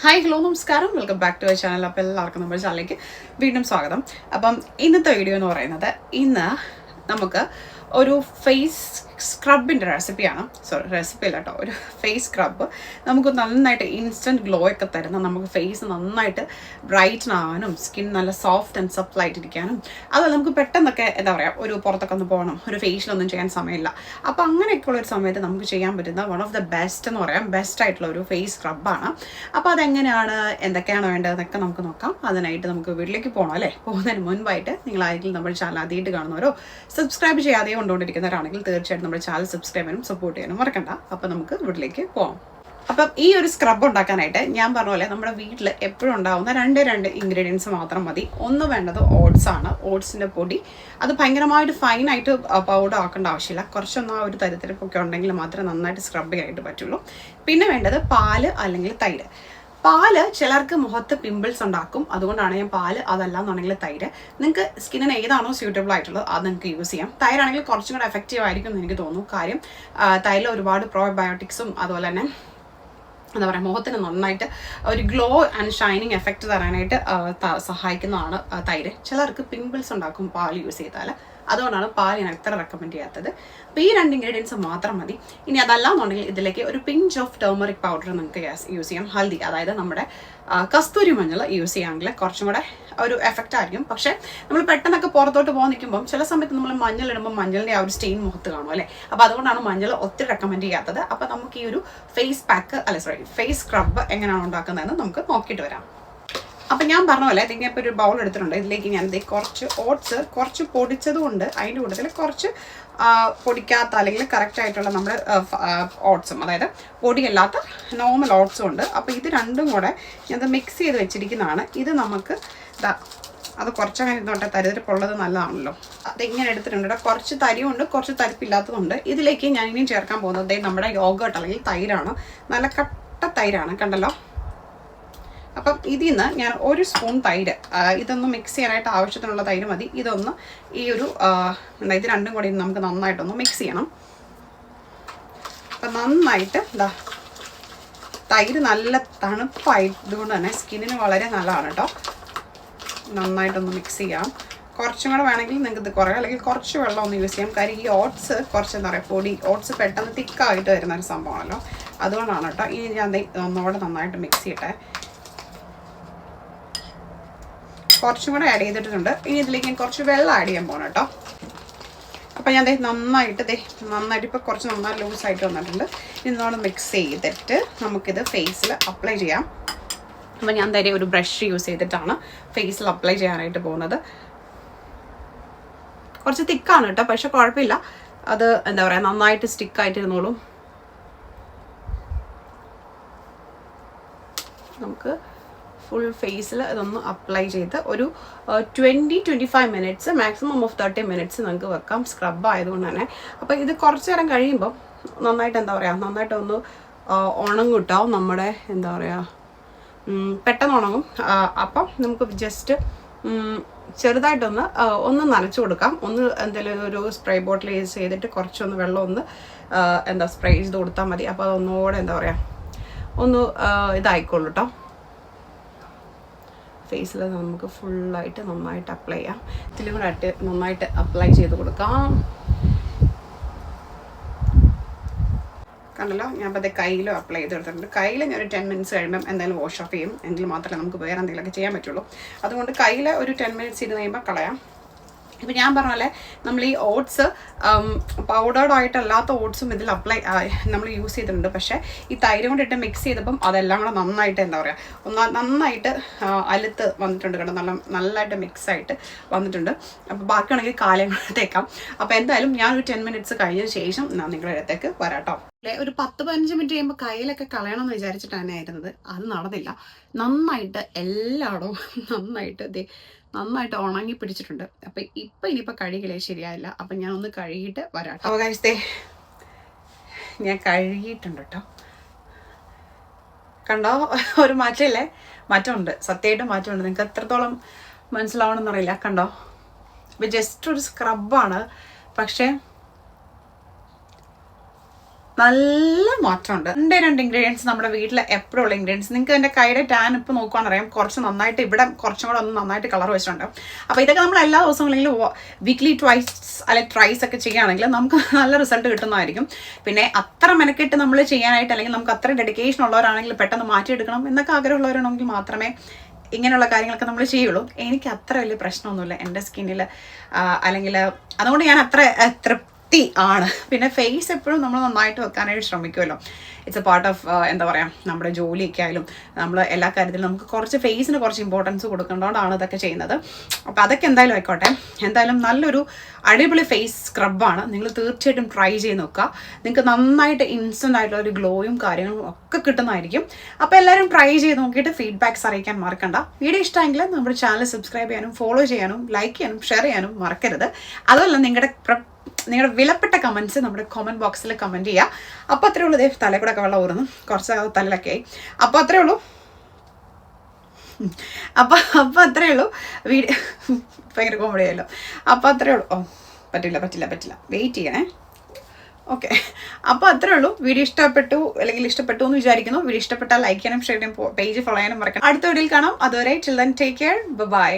Hi hello നമസ്കാരം. Welcome back to our channel. അപ്പോൾ എല്ലാവർക്കും നമ്മുടെ ചാനലിലേക്ക് വീണ്ടും സ്വാഗതം. അപ്പം ഇന്നത്തെ വീഡിയോ എന്ന് പറയുന്നത് ഇന്ന് നമുക്ക് ഒരു ഫേസ് സ്ക്രബിന്റെ റെസിപ്പിയാണ് സോറി റെസിപ്പി അല്ല കേട്ടോ ഒരു ഫേസ് സ്ക്രബ് നമുക്ക് നന്നായിട്ട് ഇൻസ്റ്റന്റ് ഗ്ലോ ഒക്കെ തരുന്ന നമുക്ക് ഫേസ് നന്നായിട്ട് ബ്രൈറ്റൻ ആവാനും സ്കിൻ നല്ല സോഫ്റ്റ് ആൻഡ് സപ്ലൈ ആയിട്ടിരിക്കാനും അതുപോലെ നമുക്ക് പെട്ടെന്നൊക്കെ എന്താ പറയുക ഒരു പുറത്തൊക്കെ ഒന്ന് പോകണം ഒരു ഫേഷ്യലൊന്നും ചെയ്യാൻ സമയമില്ല. അപ്പോൾ അങ്ങനെയൊക്കെയുള്ള ഒരു സമയത്ത് നമുക്ക് ചെയ്യാൻ പറ്റുന്ന വൺ ഓഫ് ദ ബെസ്റ്റ് എന്ന് പറയാം ബെസ്റ്റ് ആയിട്ടുള്ള ഒരു ഫേസ് സ്ക്രബാണ് അപ്പോൾ അതെങ്ങനെയാണ് എന്തൊക്കെയാണ് വേണ്ടതെന്നൊക്കെ നമുക്ക് നോക്കാം. അതിനായിട്ട് നമുക്ക് വീട്ടിലേക്ക് പോകണം അല്ലേ? പോകുന്നതിന് മുൻപായിട്ട് നിങ്ങൾ നമ്മൾ ചാനൽ ആദ്യമായിട്ട് കാണുന്നവരോ സബ്സ്ക്രൈബ് ചെയ്യാതെ കൊണ്ടുകൊണ്ടിരിക്കുന്നവരാണെങ്കിൽ തീർച്ചയായിട്ടും നമ്മുടെ ചാനൽ സബ്സ്ക്രൈബ് ചെയ്യാനും സപ്പോർട്ട് ചെയ്യാനും മറക്കണ്ട. അപ്പോൾ നമുക്ക് വീട്ടിലേക്ക് പോകാം അപ്പം ഈ ഒരു സ്ക്രബ് ഉണ്ടാക്കാനായിട്ട് ഞാൻ പറഞ്ഞ പോലെ നമ്മുടെ വീട്ടിൽ എപ്പോഴും ഉണ്ടാവുന്ന രണ്ട് രണ്ട് ഇൻഗ്രീഡിയൻസ് മാത്രം മതി. ഒന്ന് വേണ്ടത് ഓട്സ് ആണ്. ഓട്സിന്റെ പൊടി. അത് ഭയങ്കരമായിട്ട് ഫൈനായിട്ട് പൗഡർ ആക്കേണ്ട ആവശ്യമില്ല. കുറച്ചൊന്നും ആ ഒരു തരത്തിലൊക്കെ ഉണ്ടെങ്കിൽ മാത്രമേ നന്നായിട്ട് സ്ക്രബ് ചെയ്യാനായിട്ട് പറ്റുള്ളൂ. പിന്നെ വേണ്ടത് പാൽ അല്ലെങ്കിൽ തൈര്. പാൽ ചിലർക്ക് മുഖത്ത് പിമ്പിൾസ് ഉണ്ടാക്കും. അതുകൊണ്ടാണ് ഞാൻ പാൽ അതല്ല എന്നുണ്ടെങ്കിൽ തൈര്. നിങ്ങൾക്ക് സ്കിന്നിന് ഏതാണോ സ്യൂട്ടബിൾ ആയിട്ടുള്ളത് അത് നിങ്ങൾക്ക് യൂസ് ചെയ്യാം. തൈരാണെങ്കിൽ കുറച്ചും കൂടെ എഫക്റ്റീവ് ആയിരിക്കും എന്ന് എനിക്ക് തോന്നുന്നു. കാര്യം തൈരിൽ ഒരുപാട് പ്രോബയോട്ടിക്സും അതുപോലെ തന്നെ എന്താ പറയുക മുഖത്തിന് നന്നായിട്ട് ഒരു ഗ്ലോ ആൻഡ് ഷൈനിങ് എഫക്റ്റ് തരാനായിട്ട് സഹായിക്കുന്നതാണ് തൈര്. ചിലർക്ക് പിമ്പിൾസ് ഉണ്ടാക്കും പാൽ യൂസ് ചെയ്താൽ അതുകൊണ്ടാണ് പാൽ ഞാൻ അത്ര റെക്കമെൻഡ് ചെയ്യാത്തത്. അപ്പോൾ ഈ രണ്ട് ഇൻഗ്രീഡിയൻസ് മാത്രം മതി. ഇനി അതല്ലാന്നുണ്ടെങ്കിൽ ഇതിലേക്ക് ഒരു പിഞ്ച് ഓഫ് ടേമറിക് പൗഡർ നിങ്ങൾക്ക് യൂസ് ചെയ്യാം. ഹൽദി അതായത് നമ്മുടെ കസ്തൂരി മഞ്ഞൾ യൂസ് ചെയ്യാമെങ്കിൽ കുറച്ചും കൂടെ ഒരു എഫക്റ്റ് ആയിരിക്കും. പക്ഷേ നമ്മൾ പെട്ടെന്നൊക്കെ പുറത്തോട്ട് പോകാൻ നിൽക്കുമ്പോൾ ചില സമയത്ത് നമ്മൾ മഞ്ഞൾ ഇടുമ്പോൾ മഞ്ഞളിന്റെ ആ ഒരു സ്റ്റെയിൻ മുഖത്ത് കാണും അല്ലേ? അപ്പോൾ അതുകൊണ്ടാണ് മഞ്ഞൾ ഒത്തിരി റെക്കമെൻഡ് ചെയ്യാത്തത്. അപ്പോൾ നമുക്ക് ഈ ഒരു ഫേസ് പാക്ക് അല്ല സോറി ഫേസ് സ്ക്രബ് എങ്ങനെയാണ് ഉണ്ടാക്കുന്നതെന്ന് നമുക്ക് നോക്കിയിട്ട് വരാം. അപ്പം ഞാൻ പറഞ്ഞ പോലെ ഇതിങ്ങനെ ഇപ്പോൾ ഒരു ബൗൾ എടുത്തിട്ടുണ്ട്. ഇതിലേക്ക് ഞാൻ ദേ കുറച്ച് ഓട്സ് കുറച്ച് പൊടിച്ചത് കൊണ്ട് അതിന്റെ കൂട്ടത്തിൽ കുറച്ച് പൊടിക്കാത്ത അല്ലെങ്കിൽ കറക്റ്റ് ആയിട്ടുള്ള നമ്മുടെ ഓട്സും അതായത് പൊടിയല്ലാത്ത നോർമൽ ഓട്സും ഉണ്ട്. അപ്പോൾ ഇത് രണ്ടും കൂടെ ഞാനത് മിക്സ് ചെയ്ത് വെച്ചിരിക്കുന്നതാണ്. ഇത് നമുക്ക് ദാ അത് കുറച്ചങ്ങനെ ഇരുന്നോട്ടെ തരിതരിപ്പുള്ളത് നല്ലതാണല്ലോ. അതിങ്ങനെ എടുത്തിട്ടുണ്ട് കുറച്ച് തരിയുണ്ട് കുറച്ച് തരിപ്പില്ലാത്തതുണ്ട്. ഇതിലേക്ക് ഞാൻ ഇനിയും ചേർക്കാൻ പോകുന്നത് നമ്മുടെ യോഗ അല്ലെങ്കിൽ തൈരാണ്. നല്ല കട്ട തൈരാണ് കണ്ടല്ലോ? അപ്പം ഇതിൽ നിന്ന് ഞാൻ ഒരു സ്പൂൺ തൈര് ഇതൊന്ന് മിക്സ് ചെയ്യാനായിട്ട് ആവശ്യത്തിനുള്ള തൈര് മതി. ഇതൊന്ന് ഈ ഒരു ഇത് രണ്ടും കൂടി നമുക്ക് നന്നായിട്ടൊന്ന് മിക്സ് ചെയ്യണം. അപ്പം നന്നായിട്ട് എന്താ തൈര് നല്ല തണുപ്പായതുകൊണ്ട് തന്നെ സ്കിന്നിന് വളരെ നല്ലതാണ് കേട്ടോ നന്നായിട്ടൊന്ന് മിക്സ് ചെയ്യാം. കുറച്ചും കൂടെ വേണമെങ്കിൽ നിങ്ങൾക്ക് ഇത് കുറേ അല്ലെങ്കിൽ കുറച്ച് വെള്ളം ഒന്ന് യൂസ് ചെയ്യാം. കാര്യം ഈ ഓട്സ് കുറച്ച് എന്താ പറയുക പൊടി ഓട്സ് പെട്ടെന്ന് തിക്കായിട്ട് വരുന്ന ഒരു സംഭവമാണല്ലോ. അതുകൊണ്ടാണ് കേട്ടോ ഇനി ഞാൻ ഒന്നുകൂടെ നന്നായിട്ട് മിക്സ് ചെയ്യട്ടെ. കുറച്ചും കൂടെ ആഡ് ചെയ്തിട്ടുണ്ട് ഇനി ഇതിലേക്ക് ഞാൻ കുറച്ച് വെള്ളം ആഡ് ചെയ്യാൻ പോകണം കേട്ടോ. അപ്പം ഞാൻ ദേ നന്നായിട്ട് ദേ നന്നായിട്ട് ഇപ്പോൾ കുറച്ച് നന്നായി ലൂസായിട്ട് വന്നിട്ടുണ്ട്. ഇനി നമ്മൾ മിക്സ് ചെയ്തിട്ട് നമുക്കിത് ഫേസിൽ അപ്ലൈ ചെയ്യാം. അപ്പം ഞാൻ തരെ ഒരു ബ്രഷ് യൂസ് ചെയ്തിട്ടാണ് ഫേസിൽ അപ്ലൈ ചെയ്യാനായിട്ട് പോകുന്നത്. കുറച്ച് തിക്കാണ് കേട്ടോ പക്ഷെ കുഴപ്പമില്ല. അത് എന്താ പറയുക നന്നായിട്ട് സ്റ്റിക്കായിട്ടിരുന്നോളും നമുക്ക് ഫുൾ ഫേസിൽ ഇതൊന്ന് അപ്ലൈ ചെയ്ത് ഒരു twenty twenty five minutes maximum of thirty minutes നമുക്ക് വെക്കാം. സ്ക്രബ് ആയതുകൊണ്ട് തന്നെ. അപ്പോൾ ഇത് കുറച്ച് നേരം കഴിയുമ്പോൾ നന്നായിട്ട് എന്താ പറയുക നന്നായിട്ട് ഒന്ന് ആ, ഉണങ്ങും കിട്ടാവും നമ്മുടെ എന്താ പറയുക പെട്ടെന്ന് ഉണങ്ങും അപ്പം നമുക്ക് ജസ്റ്റ് ചെറുതായിട്ടൊന്ന് ഒന്ന് നനച്ചു കൊടുക്കാം. ഒന്ന് എന്തെങ്കിലും ഒരു സ്പ്രേ ബോട്ടിൽ യൂസ് ചെയ്തിട്ട് കുറച്ചൊന്ന് വെള്ളം ഒന്ന് എന്താ സ്പ്രേ ചെയ്ത് കൊടുത്താൽ മതി. അപ്പോൾ അതൊന്നുകൂടെ എന്താ പറയുക ഒന്ന് ഇതായിക്കോളൂ കേട്ടോ ഫേസിൽ നമുക്ക് ഫുള്ളായിട്ട് നന്നായിട്ട് അപ്ലൈ ചെയ്യാം. ഇതിലും കൂടെ അട്ട് നന്നായിട്ട് അപ്ലൈ ചെയ്ത് കൊടുക്കാം. കണ്ടല്ലോ? ഞാൻ അപ്പോൾ കയ്യിലും അപ്ലൈ ചെയ്ത് കൊടുത്തിട്ടുണ്ട്. കയ്യിൽ ഞാൻ ഒരു ടെൻ മിനിറ്റ്സ് കഴിയുമ്പം എന്തായാലും വാഷ് ഓഫ് ചെയ്യും. എങ്കിൽ മാത്രമേ നമുക്ക് വേറെ എന്തെങ്കിലുമൊക്കെ ചെയ്യാൻ പറ്റുള്ളൂ. അതുകൊണ്ട് കയ്യിൽ ഒരു ടെൻ മിനിറ്റ്സ് ഇരുന്ന് കഴിയുമ്പോൾ കളയാം. ഇപ്പം ഞാൻ പറഞ്ഞ പോലെ നമ്മൾ ഈ ഓട്സ് പൗഡേർഡ് ആയിട്ടല്ലാത്ത ഓട്സും ഇതിൽ അപ്ലൈ നമ്മൾ യൂസ് ചെയ്തിട്ടുണ്ട്. പക്ഷേ ഈ തൈര് കൊണ്ടിട്ട് മിക്സ് ചെയ്തപ്പം അതെല്ലാം കൂടെ നന്നായിട്ട് എന്താ പറയുക ഒന്ന് നന്നായിട്ട് അലുത്ത് വന്നിട്ടുണ്ട് കേട്ടോ നല്ല നല്ലതായിട്ട് മിക്സ് ആയിട്ട് വന്നിട്ടുണ്ട്. അപ്പോൾ ബാക്കിയാണെങ്കിൽ കാലം തേക്കാം. അപ്പോൾ എന്തായാലും ഞാൻ ഒരു ടെൻ മിനിറ്റ്സ് കഴിഞ്ഞ ശേഷം ഞാൻ നിങ്ങളുടെ അടുത്തേക്ക് വരാം കേട്ടോ ഒരു പത്ത് പതിനഞ്ച് മിനിറ്റ് കഴിയുമ്പോൾ കയ്യിലൊക്കെ കളയണമെന്ന് വിചാരിച്ചിട്ടാണ് ആയിരുന്നത്. അത് നടന്നില്ല. നന്നായിട്ട് എല്ലായിടവും നന്നായിട്ട് ദേ നന്നായിട്ട് ഉണങ്ങി പിടിച്ചിട്ടുണ്ട്. അപ്പം ഇപ്പം ഇനിയിപ്പോൾ കഴുകിലേ ശരിയായില്ല. അപ്പം ഞാൻ ഒന്ന് കഴുകിയിട്ട് വരാം കഴിച്ചതേ ഞാൻ കഴുകിയിട്ടുണ്ട് കേട്ടോ കണ്ടോ? ഒരു മാറ്റമില്ലേ? മാറ്റമുണ്ട്. സത്യമായിട്ടും മാറ്റമുണ്ട്. നിങ്ങൾക്ക് എത്രത്തോളം മനസ്സിലാവണമെന്നറിയില്ല കണ്ടോ? ഇപ്പം ജസ്റ്റ് ഒരു സ്ക്രബാണ് പക്ഷേ നല്ല മാറ്റമുണ്ട്. രണ്ടേ രണ്ട് ഇൻഗ്രീഡിയൻസ് നമ്മുടെ വീട്ടിൽ എപ്പോഴും ഉള്ള ഇൻഗ്രീഡിയൻസ് നിങ്ങൾക്ക് എന്റെ കൈയുടെ ടാൻ ഇപ്പോൾ നോക്കുകയാണെന്ന് അറിയാം കുറച്ച് നന്നായിട്ട് ഇവിടെ കുറച്ചും കൂടെ ഒന്ന് നന്നായിട്ട് കളർ വെച്ചിട്ടുണ്ട്. അപ്പോൾ ഇതൊക്കെ നമ്മൾ എല്ലാ ദിവസവും അല്ലെങ്കിൽ വീക്ക്ലി ട്വൈസ് അല്ലെങ്കിൽ ട്രൈസ് ഒക്കെ ചെയ്യുകയാണെങ്കിൽ നമുക്ക് നല്ല റിസൾട്ട് കിട്ടുന്നതായിരിക്കും. പിന്നെ അത്ര മെനക്കെട്ട് നമ്മൾ ചെയ്യാനായിട്ട് അല്ലെങ്കിൽ നമുക്ക് അത്ര ഡെഡിക്കേഷൻ ഉള്ളവരാണെങ്കിൽ പെട്ടെന്ന് മാറ്റിയെടുക്കണം എന്നൊക്കെ ആഗ്രഹമുള്ളവരാണെങ്കിൽ മാത്രമേ ഇങ്ങനെയുള്ള കാര്യങ്ങളൊക്കെ നമ്മൾ ചെയ്യുള്ളൂ. എനിക്ക് അത്ര വലിയ പ്രശ്നമൊന്നുമില്ല. എന്റെ സ്കിന്നിൽ അല്ലെങ്കിൽ അതുകൊണ്ട് ഞാൻ അത്ര ആ, തൃപ്തി ആണ്. പിന്നെ ഫേസ് എപ്പോഴും നമ്മൾ നന്നായിട്ട് വെക്കാനായിട്ട് ശ്രമിക്കുമല്ലോ. ഇറ്റ്സ് എ പാർട്ട് ഓഫ് എന്താ പറയുക നമ്മുടെ ജോലിയൊക്കെ ആയാലും നമ്മൾ എല്ലാ കാര്യത്തിലും നമുക്ക് കുറച്ച് ഫേസിന് കുറച്ച് ഇമ്പോർട്ടൻസ് കൊടുക്കേണ്ടതുകൊണ്ടാണ് ഇതൊക്കെ ചെയ്യുന്നത്. അപ്പോൾ അതൊക്കെ എന്തായാലും ആയിക്കോട്ടെ. എന്തായാലും നല്ലൊരു അടിപൊളി ഫേസ് സ്ക്രബാണ് നിങ്ങൾ തീർച്ചയായിട്ടും ട്രൈ ചെയ്ത് നോക്കുക. നിങ്ങൾക്ക് നന്നായിട്ട് ഇൻസ്റ്റന്റ് ആയിട്ടുള്ള ഒരു ഗ്ലോയും കാര്യങ്ങളും ഒക്കെ കിട്ടുന്നതായിരിക്കും. അപ്പോൾ എല്ലാവരും ട്രൈ ചെയ്ത് നോക്കിയിട്ട് ഫീഡ്ബാക്ക്സ് അറിയിക്കാൻ മറക്കണ്ട. വീഡിയോ ഇഷ്ടമെങ്കിൽ നമ്മുടെ ചാനൽ സബ്സ്ക്രൈബ് ചെയ്യാനും ഫോളോ ചെയ്യാനും ലൈക്ക് ചെയ്യാനും ഷെയർ ചെയ്യാനും മറക്കരുത്. അതുമല്ല നിങ്ങളുടെ നിങ്ങളുടെ വിലപ്പെട്ട കമൻസ് നമ്മുടെ കോമന്റ് ബോക്സിൽ കമന്റ് ചെയ്യുക അപ്പോൾ അത്രേ ഉള്ളൂ തലയിൽ കൂടെ ഒക്കെ വെള്ളം ഊറുന്നു കുറച്ച് തലയിലൊക്കെ ആയി. അപ്പോൾ അത്രേ ഉള്ളൂ. അപ്പോൾ അപ്പോൾ അത്രേ ഉള്ളൂ. വീഡിയോ ഭയങ്കര കോമഡി ആയല്ലോ. അപ്പോൾ അത്രേ ഉള്ളൂ. ഓ പറ്റില്ല പറ്റില്ല പറ്റില്ല. വെയിറ്റ് ചെയ്യണേ. ഓക്കെ അപ്പോൾ അത്രേ ഉള്ളൂ. വീഡിയോ ഇഷ്ടപ്പെട്ടു അല്ലെങ്കിൽ ഇഷ്ടപ്പെട്ടു എന്ന് വിചാരിക്കുന്നു. വീഡിയോ ഇഷ്ടപ്പെട്ടാൽ ലൈക്ക് ചെയ്യാനും ഷെയർ ചെയ്യാനും പേജ് ഫോളോ ചെയ്യാനും മറക്കണം അടുത്ത വീഡിയോയിൽ കാണാം. അതുവരെ ചിൽഡ്രൻ ടേക്ക് കെയർ ബൈ